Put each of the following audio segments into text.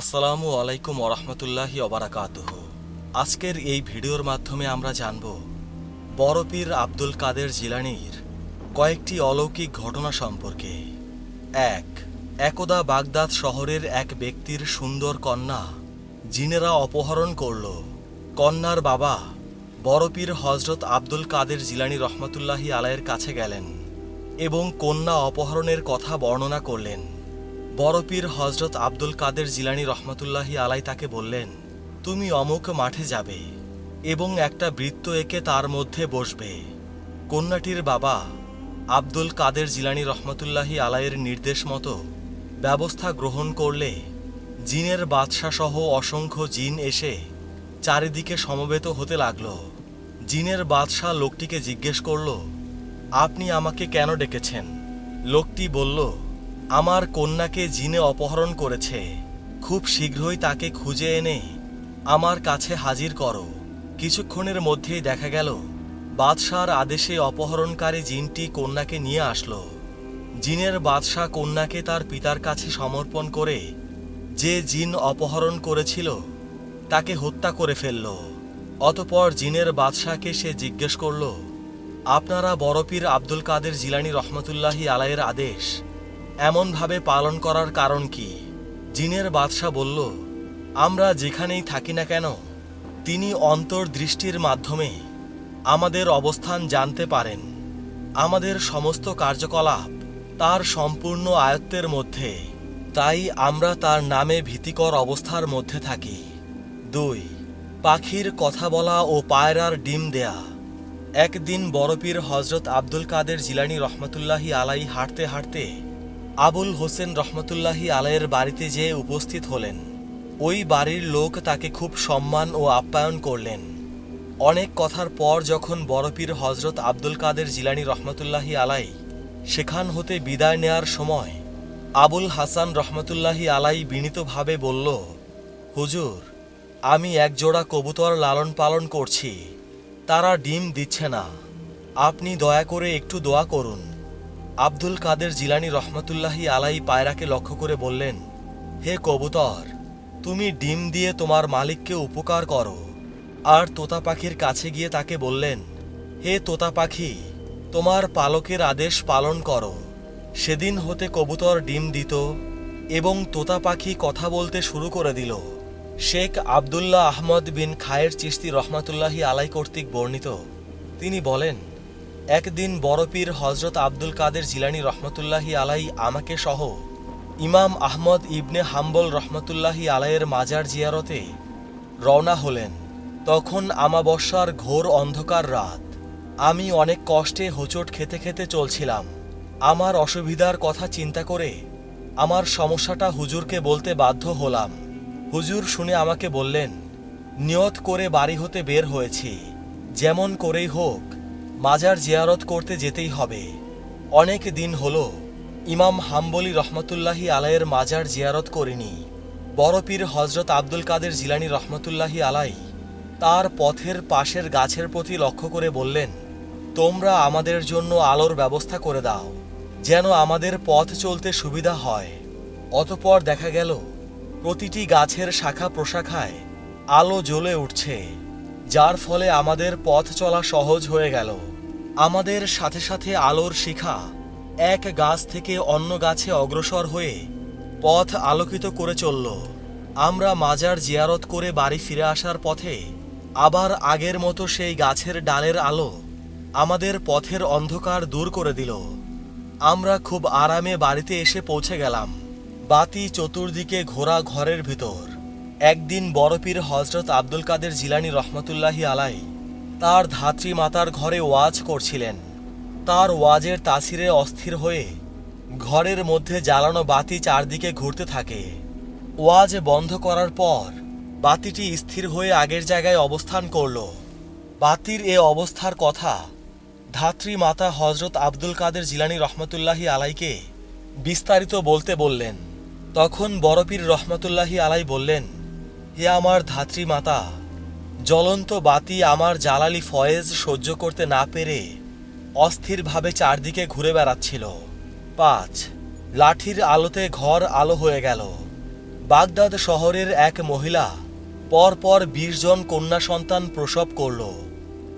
আসসালামু আলাইকুম ওরহমতুল্লাহি অবরাকাতুহ আজকের এই ভিডিওর মাধ্যমে আমরা জানব বড়পীর আব্দুল কাদের জিলানির কয়েকটি অলৌকিক ঘটনা সম্পর্কে। এক, একদা বাগদাদ শহরের এক ব্যক্তির সুন্দর কন্যা জিনেরা অপহরণ করল। কন্যার বাবা বড়পীর হজরত আব্দুল কাদের জিলানি রহমতুল্লাহি আলাইয়ের কাছে গেলেন এবং কন্যা অপহরণের কথা বর্ণনা করলেন। বড়পীর হজরত আব্দুল কাদের জিলানি রহমতুল্লাহি আলাই তাকে বললেন, তুমি অমুক মাঠে যাবে এবং একটা বৃত্ত এঁকে তার মধ্যে বসবে। কন্যাটির বাবা আব্দুল কাদের জিলানি রহমতুল্লাহি আলাইয়ের নির্দেশ মতো ব্যবস্থা গ্রহণ করলে জিনের বাদশা সহ অসংখ্য জিন এসে চারিদিকে সমবেত হতে লাগল। জিনের বাদশাহ লোকটিকে জিজ্ঞেস করল, আপনি আমাকে কেন ডেকেছেন? লোকটি বলল আমার কন্যাকে জিনে অপহরণ করেছে। খুব শীঘ্রই তাকে খুঁজে এনে আমার কাছে হাজির করো। কিছুক্ষণের মধ্যেই দেখা গেল, বাদশার আদেশে অপহরণকারী জিনটি কন্যাকে নিয়ে আসলো। জিনের বাদশাহ কন্যাকে তার পিতার কাছে সমর্পণ করে যে জিন অপহরণ করেছিল, তাকে হত্যা করে ফেলল। অতপর জিনের বাদশাহকে সে জিজ্ঞেস করল, আপনারা বড়পীর আব্দুল কাদের জিলানি রহমতুল্লাহি আলাইয়ের আদেশ এমনভাবে পালন করার কারণ কি? জিনের বাদশাহ বলল, আমরা যেখানেই থাকি না কেন, তিনি অন্তর্দৃষ্টির মাধ্যমে আমাদের অবস্থান জানতে পারেন। আমাদের সমস্ত কার্যকলাপ তার সম্পূর্ণ আয়ত্তের মধ্যে। তাই আমরা তার নামে ভীতিকর অবস্থার মধ্যে থাকি। দুই, পাখির কথা বলা ও পায়রার ডিম দেয়া। একদিন বড়পীর হজরত আব্দুল কাদের জিলানি রহমতুল্লাহি আলাই হাঁটতে হাঁটতে আবুল হোসেন রহমতুল্লাহি আলাইয়ের বাড়িতে যেয়ে উপস্থিত হলেন, ওই বাড়ির লোক তাকে খুব সম্মান ও আপ্যায়ন করলেন। অনেক কথার পর যখন বড়পীর হজরত আব্দুল কাদের জিলানি রহমতুল্লাহি আলাই সেখান হতে বিদায় নেয়ার সময় আবুল হাসান রহমতুল্লাহি আলাই বিনীতভাবে বলল, হুজুর, আমি একজোড়া কবুতর লালন পালন করছি, তারা ডিম দিচ্ছে না। আপনি দয়া করে একটু দোয়া করুন। আব্দুল কাদের জিলানি রহমতুল্লাহি আলাই পায়রাকে লক্ষ্য করে বললেন, হে কবুতর, তুমি ডিম দিয়ে তোমার মালিককে উপকার করো। আর তোতা পাখির কাছে গিয়ে তাকে বললেন, হে তোতা পাখি, তোমার পালকের আদেশ পালন করো। সেদিন হতে কবুতর ডিম দিত এবং তোতা পাখি কথা বলতে শুরু করে দিল। শেখ আবদুল্লাহ আহমদ বিন খায়ের চিস্তি রহমাতুল্লাহি আলাই কর্তৃক বর্ণিত। তিনি বলেন একদিন বড়পীর হজরত আব্দুল কাদের জিলানি রহমতুল্লাহি আলাই আমাকে সহ ইমাম আহমদ ইবনে হাম্বল রহমতুল্লাহি আলাইয়ের মাজার জিয়ারতে রওনা হলেন। তখন আমাবস্যার ঘোর অন্ধকার রাত। আমি অনেক কষ্টে হোঁচট খেতে খেতে চলছিলাম। আমার অসুবিধার কথা চিন্তা করে আমার সমস্যাটা হুজুরকে বলতে বাধ্য হলাম। হুজুর শুনে আমাকে বললেন, নিয়ত করে বাড়ি হতে বের হয়েছি। যেমন করেই হোক মাজার জিয়ারত করতে যেতেই হবে। অনেক দিন হলো, ইমাম হাম্বলি রহমতুল্লাহি আলাইয়ের মাজার জিয়ারত করিনি। বড়পীর হজরত আব্দুল কাদের জিলানি রহমতুল্লাহি আলাই তার পথের পাশের গাছের প্রতি লক্ষ্য করে বললেন, তোমরা আমাদের জন্য আলোর ব্যবস্থা করে দাও, যেন আমাদের পথ চলতে সুবিধা হয়। অতপর দেখা গেল, প্রতিটি গাছের শাখা প্রশাখায় আলো জ্বলে উঠছে। যার ফলে আমাদের পথ চলা সহজ হয়ে গেল। আমাদের সাথে সাথে আলোর শিখা এক গাছ থেকে অন্য গাছে অগ্রসর হয়ে পথ আলোকিত করে চলল। আমরা মাজার জিয়ারত করে বাড়ি ফিরে আসার পথে আবার আগের মতো সেই গাছের ডালের আলো আমাদের পথের অন্ধকার দূর করে দিল। আমরা খুব আরামে বাড়িতে এসে পৌঁছে গেলাম। বাতি চতুর্দিকে ঘোরা ঘরের ভিতর। একদিন বড়পীর হজরত আব্দুল কাদের জিলানি রহমতুল্লাহি আলাই তার ধাত্রী মাতার ঘরে ওয়াজ করছিলেন। তার ওয়াজের তাসিরে অস্থির হয়ে ঘরের মধ্যে জ্বালানো বাতি চারদিকে ঘুরতে থাকে। ওয়াজ বন্ধ করার পর বাতিটি স্থির হয়ে আগের জায়গায় অবস্থান করল। বাতির এ অবস্থার কথা ধাত্রী মাতা হজরত আব্দুল কাদের জিলানি রহমতুল্লাহি আলাইকে বিস্তারিত বলতে বললেন। তখন বড়পীর রহমতুল্লাহি আলাই বললেন হে আমার ধাত্রী মাতা জ্বলন্ত বাতি আমার জালালি ফয়েজ সহ্য করতে না পেরে অস্থিরভাবে চারদিকে ঘুরে বেড়াচ্ছিল। পাঁচ, লাঠির আলোতে ঘর আলো হয়ে গেল। বাগদাদ শহরের এক মহিলা পরপর বিশ জন কন্যা সন্তান প্রসব করল।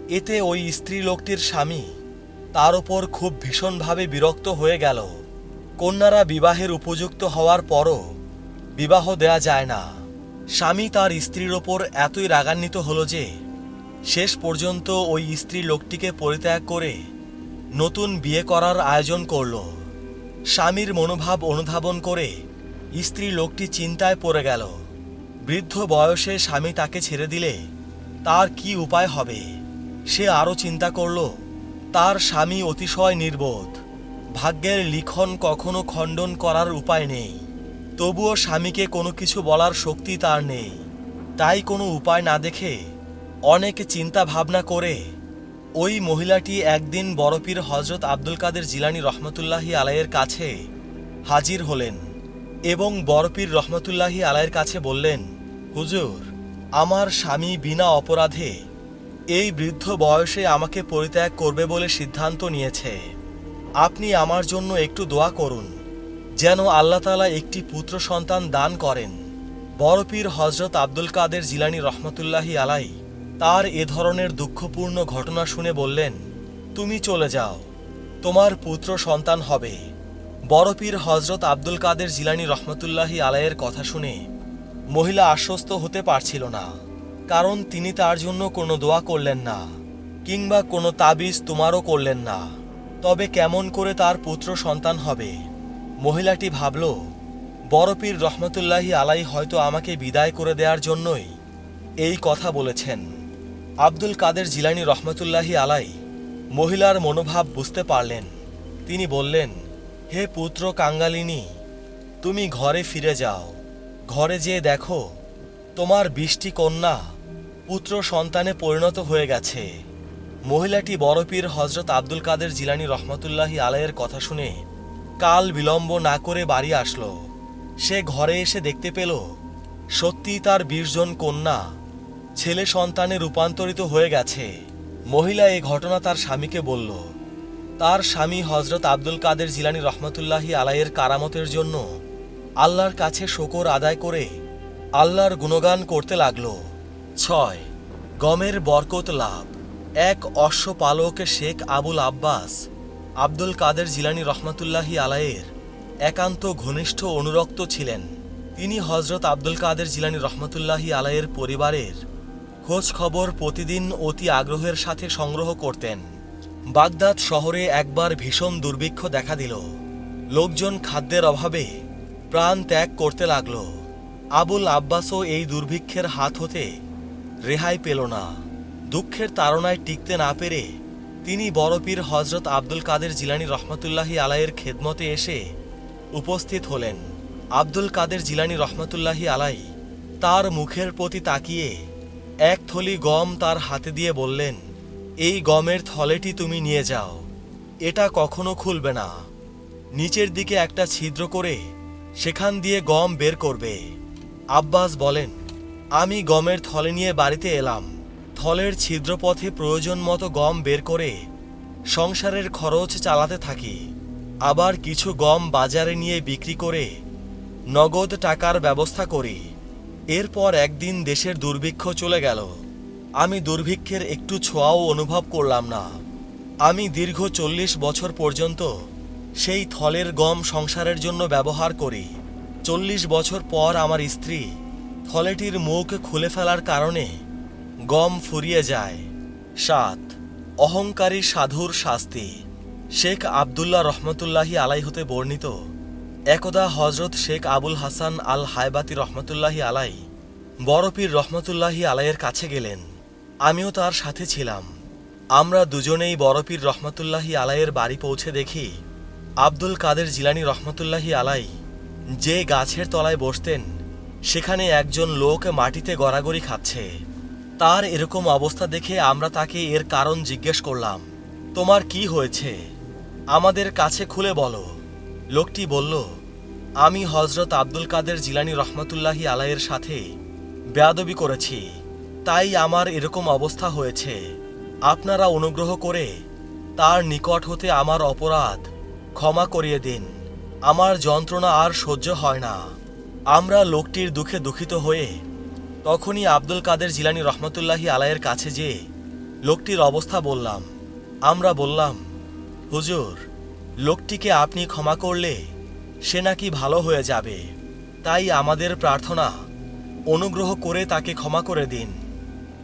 এতে ওই স্ত্রী লোকটির স্বামী তার ওপর খুব ভীষণভাবে বিরক্ত হয়ে গেল। কন্যারা বিবাহের উপযুক্ত হওয়ার পরও বিবাহ দেয়া যায় না। স্বামী তার স্ত্রীর ওপর এতই রাগান্বিত হলো যে শেষ পর্যন্ত ওই স্ত্রী লোকটিকে পরিত্যাগ করে নতুন বিয়ে করার আয়োজন করল। স্বামীর মনোভাব অনুধাবন করে স্ত্রী লোকটি চিন্তায় পড়ে গেল। বৃদ্ধ বয়সে স্বামী তাকে ছেড়ে দিলে তার কি উপায় হবে? সে আরও চিন্তা করল, তার স্বামী অতিশয় নির্বোধ। ভাগ্যের লিখন কখনো খণ্ডন করার উপায় নেই। তবুও স্বামীকে কোনো কিছু বলার শক্তি তার নেই। তাই কোনো উপায় না দেখে অনেক চিন্তা ভাবনা করে ওই মহিলাটি একদিন বরপীর হজরত আব্দুল কাদের জিলানি রহমতুল্লাহি আলাইয়ের কাছে হাজির হলেন এবং বরপীর রহমতুল্লাহি আলাইয়ের কাছে বললেন, হুজুর, আমার স্বামী বিনা অপরাধে এই বৃদ্ধ বয়সে আমাকে পরিত্যাগ করবে বলে সিদ্ধান্ত নিয়েছে। আপনি আমার জন্য একটু দোয়া করুন। যেন আল্লাহ তালা একটি পুত্র সন্তান দান করেন। বড়পীর হজরত আব্দুল কাদের জিলানি রহমতুল্লাহি আলাই তার এ ধরনের দুঃখপূর্ণ ঘটনা শুনে বললেন, তুমি চলে যাও, তোমার পুত্র সন্তান হবে। বড়পীর হজরত আব্দুল কাদের জিলানি রহমতুল্লাহি আলাইয়ের কথা শুনে মহিলা আশ্বস্ত হতে পারছিল না, কারণ তিনি তার জন্য কোনো দোয়া করলেন না, কিংবা কোনো তাবিজ তোমারও করলেন না। তবে কেমন করে তার পুত্র সন্তান হবে? মহিলাটি ভাবল বড়পীর রহমতুল্লাহি আলাই হয়তো আমাকে বিদায় করে দেওয়ার জন্যই এই কথা বলেছেন। আব্দুল কাদের জিলানি রহমতুল্লাহি আলাই মহিলার মনোভাব বুঝতে পারলেন। তিনি বললেন, হে পুত্র কাঙ্গালিনী, তুমি ঘরে ফিরে যাও। ঘরে যেয়ে দেখো, তোমার বৃষ্টি কন্যা পুত্র সন্তানে পরিণত হয়ে গেছে। মহিলাটি বড়পীর হজরত আব্দুল কাদের জিলানি রহমতুল্লাহি আলাইয়ের কথা শুনে কাল বিলম্ব না করে বাড়ি আসলো। সে ঘরে এসে দেখতে পেল সত্যি তার বিশ জন কন্যা, ছেলে সন্তানে রূপান্তরিত হয়ে গেছে। মহিলা এই ঘটনা তার স্বামীকে বলল, তার স্বামী হজরত আব্দুল কাদের জিলানি রহমতুল্লাহি আলাইয়ের কারামতের জন্য আল্লাহর কাছে শকর আদায় করে আল্লাহর গুণগান করতে লাগল। ছয়, গমের বরকত লাভ। এক অশ্বপালক শেখ আবুল আব্বাস আব্দুল কাদের জিলানি রহমতুল্লাহি আলাইয়ের একান্ত ঘনিষ্ঠ অনুরক্ত ছিলেন। তিনি হজরত আব্দুল কাদের জিলানি রহমতুল্লাহি আলাইয়ের পরিবারের খোঁজ খবর প্রতিদিন অতি আগ্রহের সাথে সংগ্রহ করতেন। বাগদাদ শহরে একবার ভীষণ দুর্ভিক্ষ দেখা দিল। লোকজন খাদ্যের অভাবে প্রাণ ত্যাগ করতে লাগল। আবুল আব্বাসও এই দুর্ভিক্ষের হাত হতে রেহাই পেল না। দুঃখের তাড়নায় টিকতে না পেরে তিনি বড়পীর হজরত আব্দুল কাদের জিলানি রহমতুল্লাহি আলাইয়ের খেদমতে এসে উপস্থিত হলেন। আব্দুল কাদের জিলানি রহমতুল্লাহি আলাই তার মুখের প্রতি তাকিয়ে এক থলি গম তার হাতে দিয়ে বললেন, এই গমের থলেটি তুমি নিয়ে যাও, এটা কখনো খুলবে না। নিচের দিকে একটা ছিদ্র করে সেখান দিয়ে গম বের করবে। আব্বাস বলেন, আমি গমের থলে নিয়ে বাড়িতে এলাম। থলের ছিদ্রপথে প্রয়োজন মতো গম বের করে সংসারের খরচ চালাতে থাকি। আবার কিছু গম বাজারে নিয়ে বিক্রি করে নগদ টাকার ব্যবস্থা করি। এরপর একদিন দেশের দুর্ভিক্ষ চলে গেল। আমি দুর্ভিক্ষের একটু ছোঁয়াও অনুভব করলাম না। আমি দীর্ঘ চল্লিশ বছর পর্যন্ত সেই থলের গম সংসারের জন্য ব্যবহার করি। চল্লিশ বছর পর আমার স্ত্রী থলেটির মুখ খুলে ফেলার কারণে গম ফুরিয়ে যায়। সাত, অহংকারী সাধুর শাস্তি। শেখ আবদুল্লাহ রহমতুল্লাহি আলাই হতে বর্ণিত, একদা হজরত শেখ আবুল হাসান আল হায়বাতি রহমতুল্লাহি আলাই বড়পীর রহমতুল্লাহি আলাইয়ের কাছে গেলেন। আমিও তার সাথে ছিলাম। আমরা দুজনেই বড়পীর রহমতুল্লাহি আলাইয়ের বাড়ি পৌঁছে দেখি, আব্দুল কাদের জিলানি রহমতুল্লাহি আলাই যে গাছের তলায় বসতেন, সেখানে একজন লোক মাটিতে গড়াগড়ি খাচ্ছে। তার এরকম অবস্থা দেখে আমরা তাকে এর কারণ জিজ্ঞেস করলাম, তোমার কি হয়েছে? আমাদের কাছে খুলে বলো। লোকটি বলল, আমি হজরত আব্দুল কাদের জিলানি রহমতুল্লাহি আলাইয়ের সাথে বেয়াদবি করেছি। তাই আমার এরকম অবস্থা হয়েছে। আপনারা অনুগ্রহ করে তার নিকট হতে আমার অপরাধ ক্ষমা করিয়ে দিন। আমার যন্ত্রণা আর সহ্য হয় না। আমরা লোকটির দুঃখে দুঃখিত হয়ে তখনই আব্দুল কাদের জিলানি রহমতুল্লাহি আলাইয়ের কাছে যেয়ে, লোকটির অবস্থা বললাম। আমরা বললাম, হুজুর, লোকটিকে আপনি ক্ষমা করলে সে নাকি ভালো হয়ে যাবে। তাই আমাদের প্রার্থনা, অনুগ্রহ করে তাকে ক্ষমা করে দিন।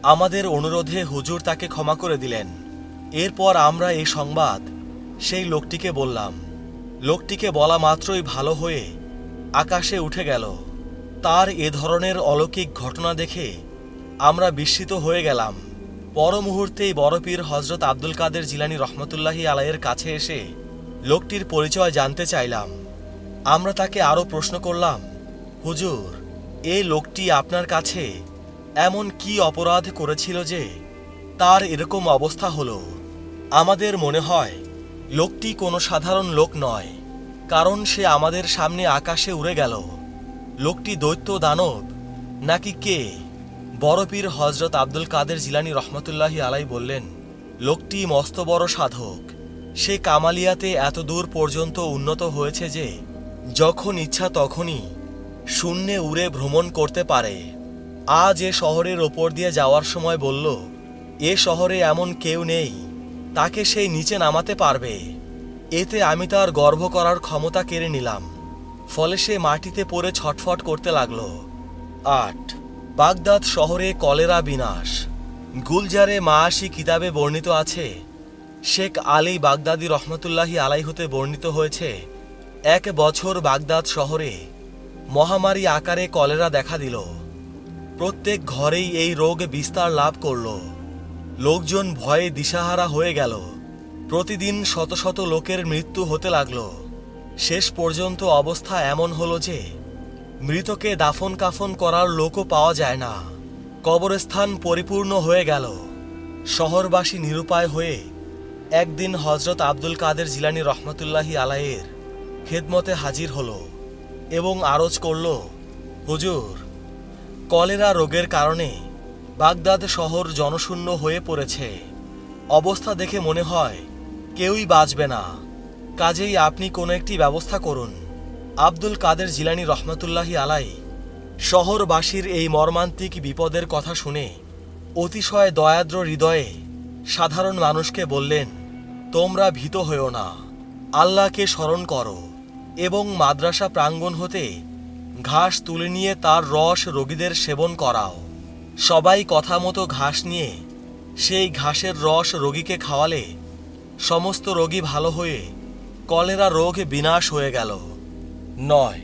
আমাদের অনুরোধে হুজুর তাকে ক্ষমা করে দিলেন। এরপর আমরা এই সংবাদ সেই লোকটিকে বললাম। লোকটিকে বলা মাত্রই ভালো হয়ে আকাশে উঠে গেল। তার এ ধরনের অলৌকিক ঘটনা দেখে আমরা বিস্মিত হয়ে গেলাম। পর মুহূর্তেই বড়পীর হজরত আব্দুল কাদের জিলানি রহমতুল্লাহি আলাইয়ের কাছে এসে লোকটির পরিচয় জানতে চাইলাম। আমরা তাকে আরও প্রশ্ন করলাম, হুজুর এই লোকটি আপনার কাছে এমন কি অপরাধ করেছিল যে তার এরকম অবস্থা হলো? আমাদের মনে হয় লোকটি কোনো সাধারণ লোক নয়, কারণ সে আমাদের সামনে আকাশে উড়ে গেল। লোকটি দৈত্য দানব। নাকি কে? বড়পীর হজরত আব্দুল কাদের জিলানি রহমতুল্লাহি আলাই বললেন, লোকটি মস্ত বড় সাধক। সে কামালিয়াতে এত দূর পর্যন্ত উন্নত হয়েছে যে, যখন ইচ্ছা তখনই শূন্যে উড়ে ভ্রমণ করতে পারে। আজ এ শহরের ওপর দিয়ে যাওয়ার সময় বলল, এ শহরে এমন কেউ নেই, তাকে সেই নিচে নামাতে পারবে। এতে আমি তার গর্ব করার ক্ষমতা কেড়ে নিলাম। ফলে সে মাটিতে পড়ে ছটফট করতে লাগল। আট। বাগদাদ শহরে কলেরা বিনাশ। গুলজারে মাআশি কিতাবে বর্ণিত আছে, শেখ আলী বাগদাদি রহমতুল্লাহি আলাই হতে বর্ণিত হয়েছে, এক বছর বাগদাদ শহরে মহামারী আকারে কলেরা দেখা দিল। প্রত্যেক ঘরেই এই রোগ বিস্তার লাভ করল। লোকজন ভয়ে দিশাহারা হয়ে গেল। প্রতিদিন শত শত লোকের মৃত্যু হতে লাগল। শেষ পর্যন্ত অবস্থা এমন হলো যে মৃতকে দাফন কাফন করার লোকও পাওয়া যায় না। কবরস্থান পরিপূর্ণ হয়ে গেল। শহরবাসী নিরুপায় হয়ে একদিন হজরত আব্দুল কাদের জিলানি রহমতুল্লাহি আলাইয়ের খেদমতে হাজির হলো এবং আরজ করল, হুজুর, কলেরা রোগের কারণে বাগদাদ শহর জনশূন্য হয়ে পড়েছে। অবস্থা দেখে মনে হয় কেউই বাঁচবে না। কাজেই আপনি কোনো একটি ব্যবস্থা করুন। আব্দুল কাদের জিলানি রহমতুল্লাহি আলাই শহরবাসীর এই মর্মান্তিক বিপদের কথা শুনে অতিশয় দয়াদ্র হৃদয়ে সাধারণ মানুষকে বললেন, তোমরা ভীত হয়েও না। আল্লাহকে স্মরণ করো এবং মাদ্রাসা প্রাঙ্গণ হতে ঘাস তুলে নিয়ে তার রস রোগীদের সেবন করাও। সবাই কথা মতো ঘাস নিয়ে সেই ঘাসের রস রোগীকে খাওয়ালে সমস্ত রোগী ভালো হয়ে কলেরা রোগ বিনাশ হয়ে গেল। নয়,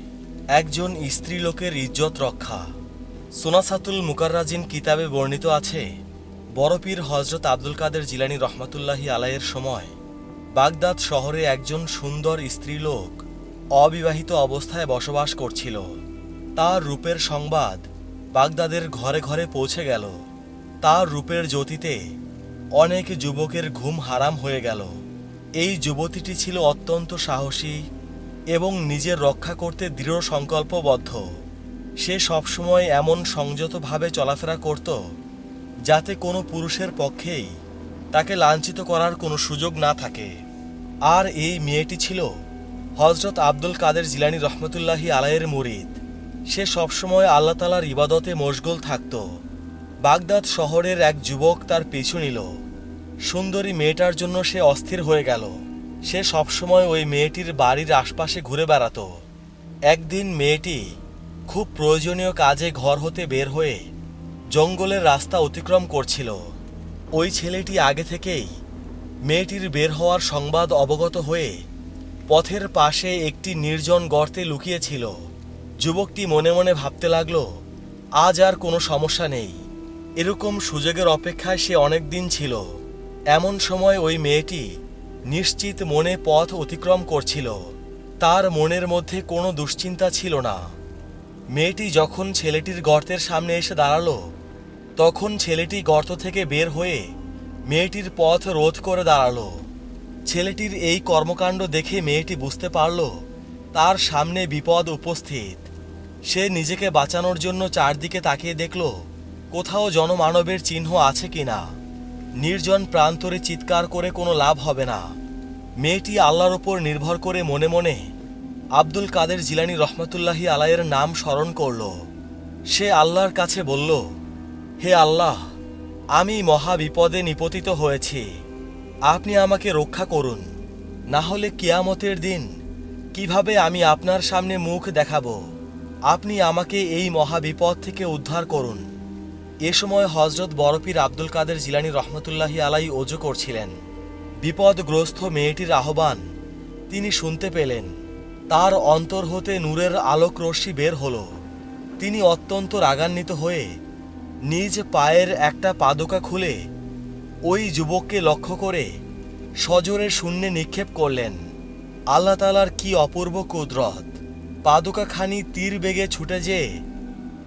একজন স্ত্রীলোকের ইজ্জত রক্ষা। সোনাসাতুল মুকাররাজিন কিতাবে বর্ণিত আছে বড়পীর হজরত আব্দুল কাদের জিলানি রহমতুল্লাহি আলাইয়ের সময় বাগদাদ শহরে একজন সুন্দর স্ত্রীলোক অবিবাহিত অবস্থায় বসবাস করছিল। তার রূপের সংবাদ বাগদাদের ঘরে ঘরে পৌঁছে গেল। তার রূপের জ্যোতিতে অনেক যুবকের ঘুম হারাম হয়ে গেল। এই যুবতীটি ছিল অত্যন্ত সাহসী এবং নিজের রক্ষা করতে দৃঢ় সংকল্পবদ্ধ। সে সবসময় এমন সংযতভাবে চলাফেরা করত, যাতে কোনো পুরুষের পক্ষেই তাকে লাঞ্ছিত করার কোনো সুযোগ না থাকে। আর এই মেয়েটি ছিল হজরত আব্দুল কাদের জিলানি রহমতুল্লাহি আলাইয়ের মুরিদ। সে সবসময় আল্লাহ তালার ইবাদতে মশগুল থাকত। বাগদাদ শহরের এক যুবক তার পিছু নিল। সুন্দরী মেয়েটার জন্য সে অস্থির হয়ে গেল। সে সবসময় ওই মেয়েটির বাড়ির আশপাশে ঘুরে বেড়াতো। একদিন মেয়েটি খুব প্রয়োজনীয় কাজে ঘর হতে বের হয়ে জঙ্গলের রাস্তা অতিক্রম করছিল। ওই ছেলেটি আগে থেকেই মেয়েটির বের হওয়ার সংবাদ অবগত হয়ে পথের পাশে একটি নির্জন গর্তে লুকিয়েছিল। যুবকটি মনে মনে ভাবতে লাগল, আজ আর কোনো সমস্যা নেই। এরকম সুযোগের অপেক্ষায় সে অনেক দিন ছিল। এমন সময় ওই মেয়েটি নিশ্চিত মনে পথ অতিক্রম করছিল। তার মনের মধ্যে কোনো দুশ্চিন্তা ছিল না। মেয়েটি যখন ছেলেটির গর্তের সামনে এসে দাঁড়াল, তখন ছেলেটি গর্ত থেকে বের হয়ে মেয়েটির পথ রোধ করে দাঁড়াল। ছেলেটির এই কর্মকাণ্ড দেখে মেয়েটি বুঝতে পারল, তার সামনে বিপদ উপস্থিত। সে নিজেকে বাঁচানোর জন্য চারদিকে তাকিয়ে দেখল, কোথাও জনমানবের চিহ্ন আছে কিনা। নির্জন প্রান্তরে চিৎকার করে কোনো লাভ হবে না। মেয়েটি আল্লাহর ওপর নির্ভর করে মনে মনে আব্দুল কাদের জিলানি রহমতুল্লাহি আলাইয়ের নাম স্মরণ করল। সে আল্লাহর কাছে বলল, হে আল্লাহ, আমি মহা বিপদে নিপতিত হয়েছি। আপনি আমাকে রক্ষা করুন। না হলে কিয়ামতের দিন কীভাবে আমি আপনার সামনে মুখ দেখাব? আপনি আমাকে এই মহা বিপদ থেকে উদ্ধার করুন। এ সময় হজরত বরফির আব্দুল কাদের জিলানি রহমতুল্লাহি আলাই অজু করছিলেন। বিপদগ্রস্ত মেয়েটির আহ্বান তিনি শুনতে পেলেন। তার অন্তর হতে নূরের আলোক রশ্মি বের হলো। তিনি অত্যন্ত রাগান্বিত হয়ে নিজ পায়ের একটা পাদুকা খুলে ওই যুবককে লক্ষ্য করে সজোরে শূন্যে নিক্ষেপ করলেন। আল্লাহ তালার কি অপূর্ব কুদরত। পাদুকাখানি তীর বেগে ছুটে যেয়ে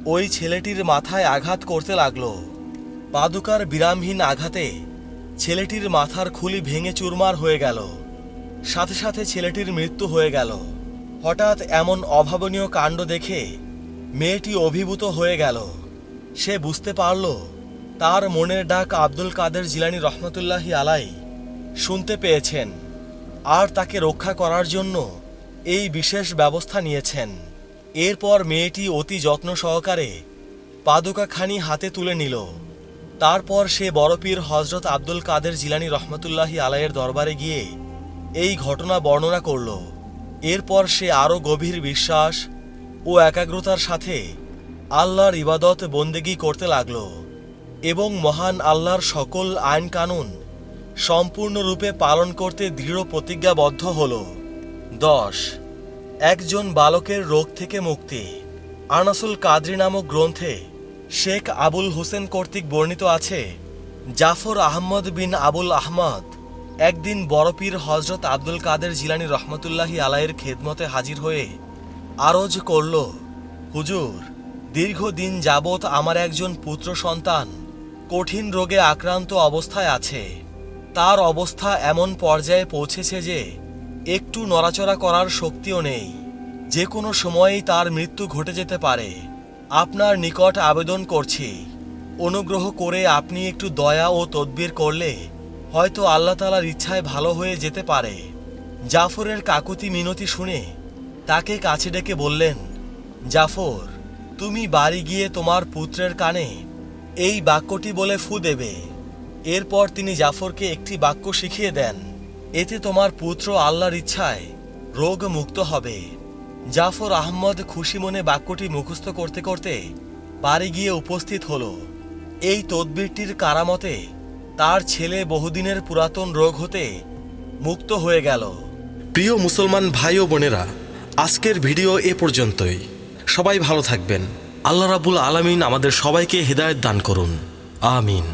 ওই ছেলেটির মাথায় আঘাত করতে লাগল। পাদুকার বিরামহীন আঘাতে ছেলেটির মাথার খুলি ভেঙে চুরমার হয়ে গেল। সাথে সাথে ছেলেটির মৃত্যু হয়ে গেল। হঠাৎ এমন অভাবনীয় কাণ্ড দেখে মেয়েটি অভিভূত হয়ে গেল। সে বুঝতে পারল, তার মনের ডাক আব্দুল কাদের জিলানি রহমতুল্লাহি আলাই শুনতে পেয়েছেন আর তাকে রক্ষা করার জন্য এই বিশেষ ব্যবস্থা নিয়েছেন। এরপর মেয়েটি অতি যত্ন সহকারে পাদুকাখানি হাতে তুলে নিল। তারপর সে বড়পীর হজরত আব্দুল কাদের জিলানি রহমতুল্লাহি আলাইয়ের দরবারে গিয়ে এই ঘটনা বর্ণনা করল। এরপর সে আরও গভীর বিশ্বাস ও একাগ্রতার সাথে আল্লাহর ইবাদত বন্দেগি করতে লাগল এবং মহান আল্লাহর সকল আইন কানুন সম্পূর্ণরূপে পালন করতে দৃঢ় প্রতিজ্ঞাবদ্ধ হল। দশ একজন বালকের রোগ থেকে মুক্তি। আনাসুল কাদরি নামক গ্রন্থে শেখ আবুল হোসেন কর্তৃক বর্ণিত আছে, জাফর আহমদ বিন আবুল আহমদ একদিন বড়পীর হজরত আব্দুল কাদের জিলানি রহমতুল্লাহি আলাইয়ের খেদমতে হাজির হয়ে আরজ করল, হুজুর, দীর্ঘদিন যাবৎ আমার একজন পুত্র সন্তান কঠিন রোগে আক্রান্ত অবস্থায় আছে। তার অবস্থা এমন পর্যায়ে পৌঁছেছে যে একটু নড়াচড়া করার শক্তিও নেই। যে কোনো সময়েই তার মৃত্যু ঘটে যেতে পারে। আপনার নিকট আবেদন করছি। অনুগ্রহ করে আপনি একটু দয়া ও তদবির করলে হয়তো আল্লাহ তালার ইচ্ছায় ভালো হয়ে যেতে পারে। জাফরের কাকুতি মিনতি শুনে তাকে কাছে ডেকে বললেন, জাফর, তুমি বাড়ি গিয়ে তোমার পুত্রের কানে এই বাক্যটি বলে ফু দেবে। এরপর তিনি জাফরকে একটি বাক্য শিখিয়ে দেন। এতে তোমার পুত্র আল্লাহর ইচ্ছায় রোগ মুক্ত হবে। জাফর আহমদ খুশি মনে বাক্যটি মুখস্থ করতে করতে পারে গিয়ে উপস্থিত হল। এই তদবিরটির কারামতে তার ছেলে বহুদিনের পুরাতন রোগ হতে মুক্ত হয়ে গেল। প্রিয় মুসলমান ভাই ও বোনেরা, আজকের ভিডিও এ পর্যন্তই। সবাই ভালো থাকবেন। আল্লাহ রাবুল আলামিন আমাদের সবাইকে হেদায়েত দান করুন। আমিন।